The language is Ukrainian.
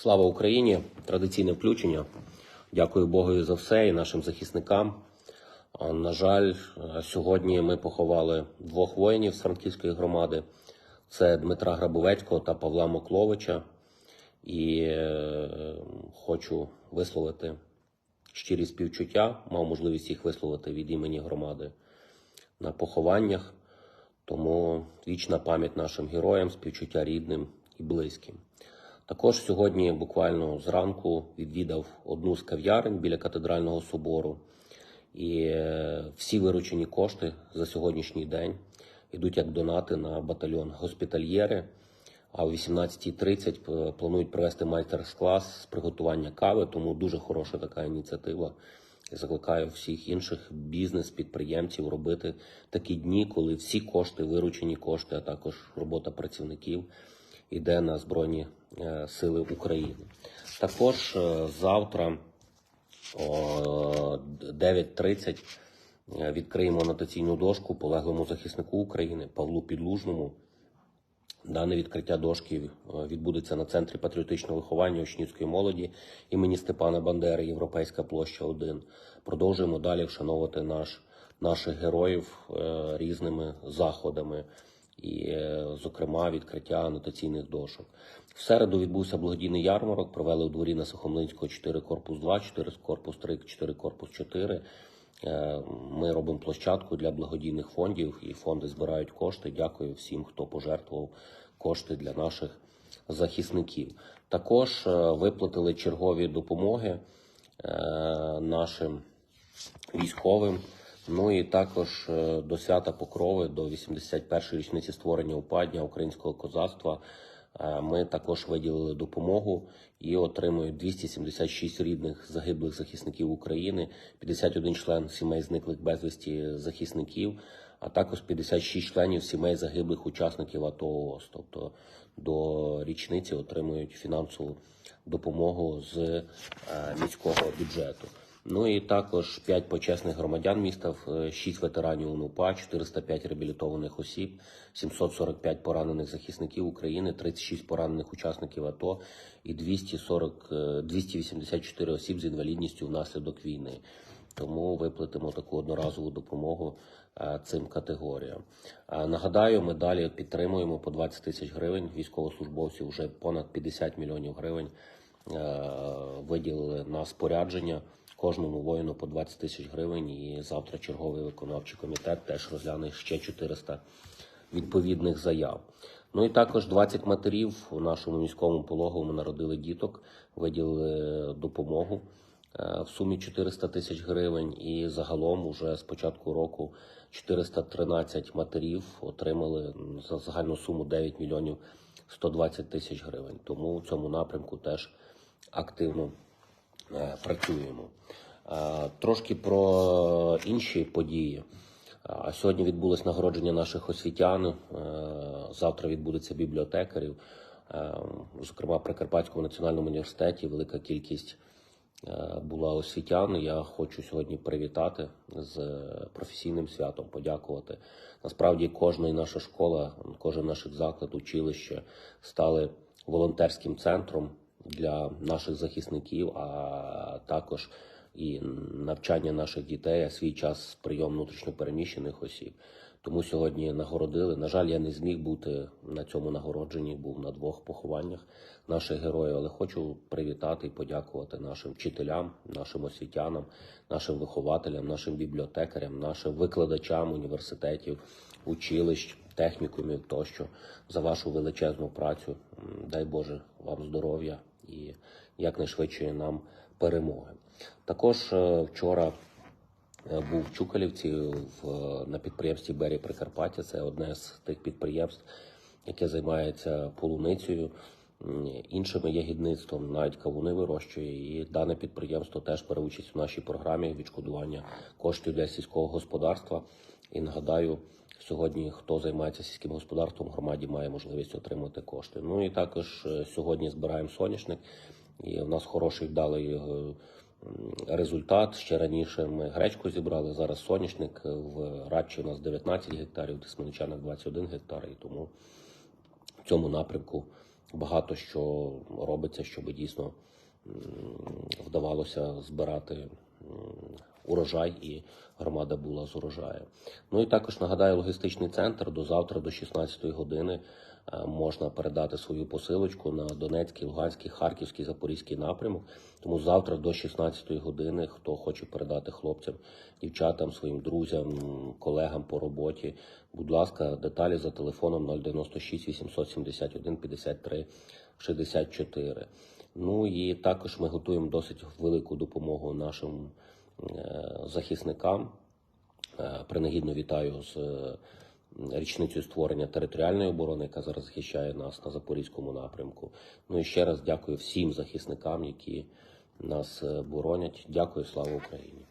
Слава Україні! Традиційне включення. Дякую Богу за все і нашим захисникам. На жаль, сьогодні ми поховали двох воїнів з Франківської громади: це Дмитра Грабовецького та Павла Мокловича. І е, хочу висловити щирі співчуття. Мав можливість їх висловити від імені громади на похованнях. Тому вічна пам'ять нашим героям, співчуття рідним і близьким. Також сьогодні, буквально зранку, відвідав одну з кав'ярень біля катедрального собору. І е, всі виручені кошти за сьогоднішній день йдуть як донати на батальйон госпітальєри. А о 18.30 п- планують провести майстер-клас з приготування кави, тому дуже хороша така ініціатива. Закликаю всіх інших бізнес-підприємців робити такі дні, коли всі кошти, виручені кошти, а також робота працівників йде на Збройні е, Сили України. Також е, завтра о 9.30 е, відкриємо анотаційну дошку полеглому захиснику України Павлу Підлужному. Дане відкриття дошки відбудеться на центрі патріотичного виховання учнівської молоді імені Степана Бандери, Європейська площа 1. Продовжуємо далі вшановувати наш, наших героїв е, різними заходами, і, е, зокрема, відкриття анотаційних дошок. В середу відбувся благодійний ярмарок. Провели у дворі на Сухомлинського 4 корпус 2, 4 корпус 3, 4 корпус 4. Е, Ми робимо площадку для благодійних фондів, і фонди збирають кошти. Дякую всім, хто пожертвував кошти для наших захисників. Також е, виплатили чергові допомоги нашим військовим. Ну і також е, до свята Покрови, до 81-ї річниці створення упадня українського козацтва. е, Ми також виділили допомогу і отримують 276 рідних загиблих захисників України, 51 член сімей зниклих безвісті захисників, а також 56 членів сімей загиблих учасників АТО ООС. Тобто до річниці отримують фінансову допомогу з е, міського бюджету. Ну і також 5 почесних громадян міста, 6 ветеранів УНУПА, 405 реабілітованих осіб, 745 поранених захисників України, 36 поранених учасників АТО і 240, е, 284 осіб з інвалідністю внаслідок війни. Тому виплатимо таку одноразову допомогу е, цим категоріям. Е, Нагадаю, ми далі підтримуємо по 20 тисяч гривень військовослужбовців, вже понад 50 мільйонів гривень е, виділили на спорядження кожному воїну по 20 тисяч гривень. І завтра черговий виконавчий комітет теж розгляне ще 400 відповідних заяв. Ну і також 20 матерів у нашому міському пологовому народили діток, виділили допомогу е, в сумі 400 тисяч гривень. І загалом уже з початку року 413 матерів отримали за загальну суму 9 мільйонів 120 тисяч гривень. Тому в цьому напрямку теж активно е, працюємо. Е, Трошки про інші події. Сьогодні відбулось нагородження наших освітян. е, Завтра відбудеться бібліотекарів. Е, Зокрема, при Карпатському національному університеті велика кількість е, була освітян. Я хочу сьогодні привітати з професійним святом, подякувати. Насправді, кожна наша школа, кожен наш заклад, училище стали волонтерським центром для наших захисників, а також і навчання наших дітей, а свій час прийом внутрішньопереміщених осіб. Тому сьогодні нагородили. На жаль, я не зміг бути на цьому нагородженні, був на двох похованнях наших героїв, але хочу привітати і подякувати нашим вчителям, нашим освітянам, нашим вихователям, нашим бібліотекарям, нашим викладачам університетів, училищ, технікумів тощо за вашу величезну працю. Дай Боже вам здоров'я і якнайшвидшої нам перемоги. Також е, вчора е, був в Чукалівці в, на підприємстві Бері Прикарпаття. Це одне з тих підприємств, яке займається полуницею, іншими ягідництвом, навіть кавуни вирощує. І дане підприємство теж бере участь у нашій програмі відшкодування коштів для сільського господарства. І нагадаю, сьогодні хто займається сільським господарством в громаді, має можливість отримати кошти. Ну і також е, сьогодні збираємо соняшник. І в нас хороший вдалий е, результат. Ще раніше ми гречку зібрали. Зараз соняшник в Радчі у нас 19 гектарів, в Тисменичанах 21 гектар. І тому в цьому напрямку багато що робиться, щоб дійсно вдавалося збирати урожай і громада була з урожаю. Ну і також нагадаю, логістичний центр до завтра, до 16 години, е, можна передати свою посилочку на Донецький, Луганський, Харківський, Запорізький напрямок. Тому завтра до 16 години, хто хоче передати хлопцям, дівчатам, своїм друзям, колегам по роботі, будь ласка, деталі за телефоном 096 871 53 64. Ну і також ми готуємо досить велику допомогу нашим захисникам. Е, Принагідно вітаю з е, річницею створення територіальної оборони, яка зараз захищає нас на запорізькому напрямку. Ну і ще раз дякую всім захисникам, які нас е, боронять. Дякую, слава Україні.